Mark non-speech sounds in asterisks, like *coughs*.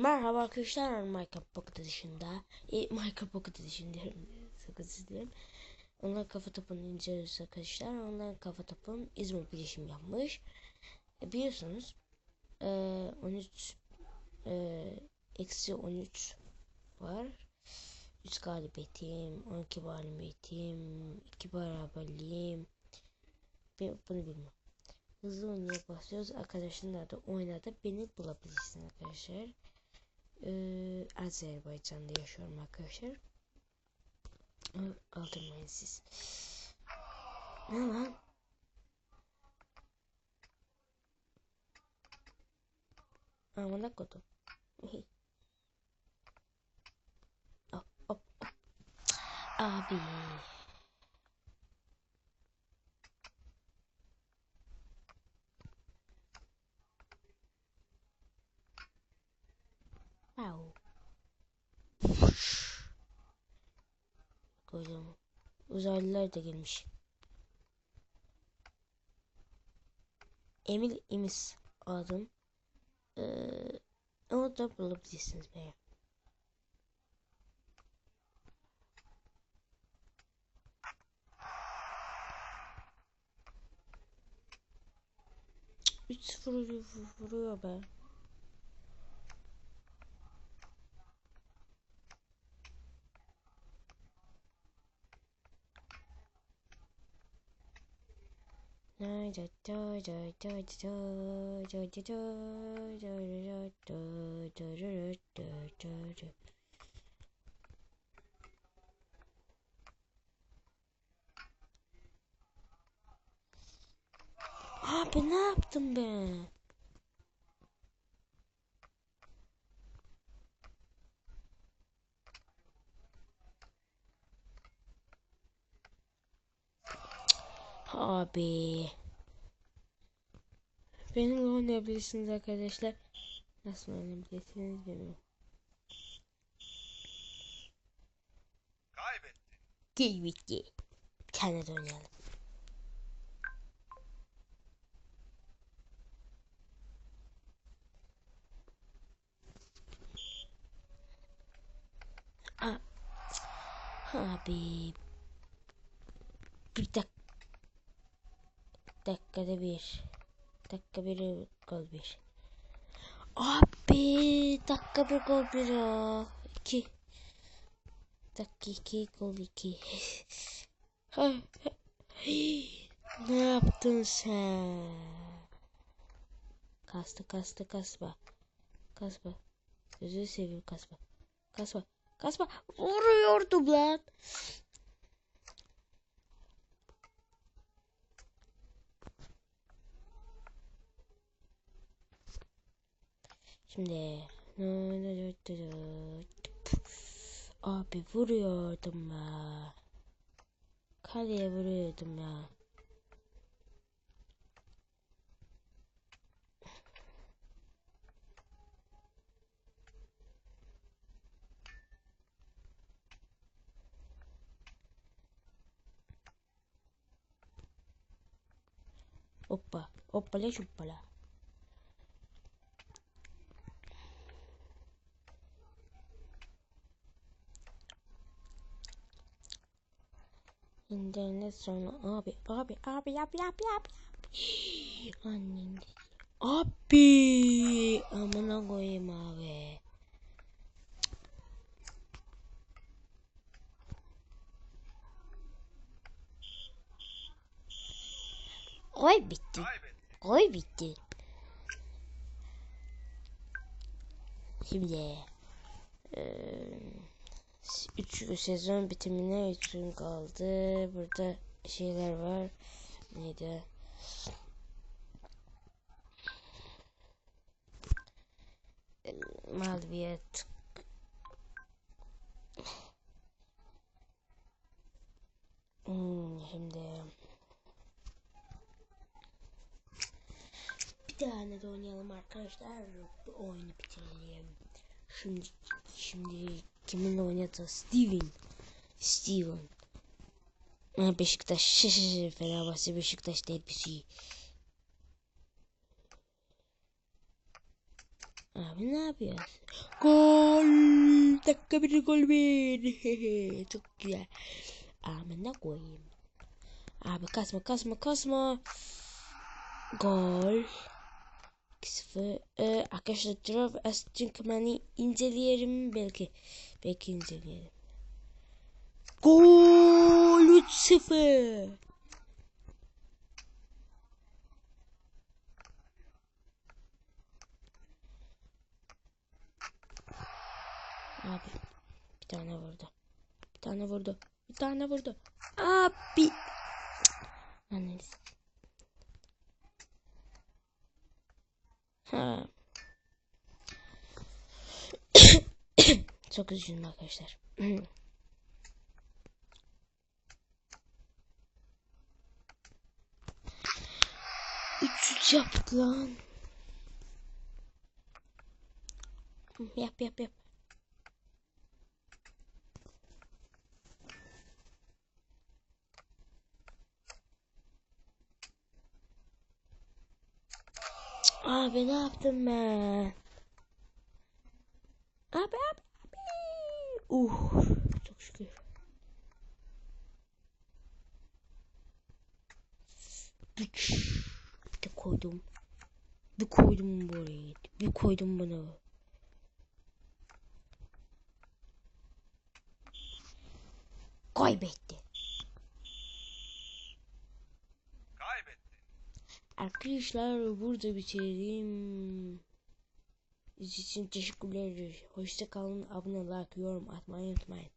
Merhaba arkadaşlar Minecraft Pocket dışında e, Minecraft Pocket dışında diyorum *laughs* sakınsız diyorum Onlar kafa topunu inceliyoruz arkadaşlar Onlar kafa topum İzmir bilişim yapmış e, Biliyorsunuz e, 13 e, Eksi 13 var 3 galibiyetim 12 galibiyetim 2 beraberliğim ben bunu bilmiyorum Hızlı oynaya basıyoruz. Arkadaşlar da oynadı. Beni bulabilirsiniz arkadaşlar. Ee, Azerbaycan'da yaşıyorum arkadaşlar. Aldırmayın siz. Ne lan? Amına kodum. hop hop hop. Abi. Kocaman. Uzaylılar da gelmiş. Emil İmis adım. Ee, o da bulabilirsiniz beni. Üç vuruyor, vuruyor be. Abi ne yaptım ben? Abi. Benimle oynayabilirsiniz arkadaşlar. Nasıl oynayabilirsiniz bilmiyorum. Kaybettin. Gel bitti. Bir tane de oynayalım. Aa, abi. Bir dak dakikada bir. Dakika bir gol bir. Abi dakika bir gol bir ya. İki. Dakika iki gol iki. *laughs* ne yaptın sen? Kastı kastı kasma. Kasma. Gözünü seveyim kasma. Kasma. Kasma. Vuruyordum lan. Şimdi abi vuruyordum ya. Kaleye vuruyordum ya. Hoppa, hoppala şuppala. İnternet sonra abi abi abi yap yap yap yap. *gasps* Dedi. Abi amına koyayım abi. Koy bitti. Koy bitti. Şimdi eee 3 sezon bitimine 3 gün kaldı. Burada şeyler var. Neydi? Mağlubiyet. Hmm, şimdi bir tane de oynayalım arkadaşlar. Oyunu bitirelim. Şimdi şimdi kiminle oynayacağız? Steven. Steven. Beşiktaş. Fenerbahçe Beşiktaş derbisi. Abi ne yapıyorsun? Gol. Dakika bir gol bir. *laughs* Çok güzel. Amına koyayım. Abi kasma kasma kasma. Gol. 2-0. Ee, arkadaşlar Draft Astronomy'yi inceleyelim belki. Belki inceleyelim. Gol 3-0. Abi bir tane vurdu. Bir tane vurdu. Bir tane vurdu. Abi. Anneniz. *coughs* Çok üzüldüm arkadaşlar. *coughs* Üç yaptı lan. Yap yap yap. Abi ne yaptım ben? Abi abi abi. Uh, çok şükür. Bir, koydum. Bir koydum buraya. Bir koydum bunu. Kaybetti. Arkadaşlar burada bitirelim. İzlediğiniz için teşekkürler. Hoşça kalın. Abone, like, yorum atmayı unutmayın.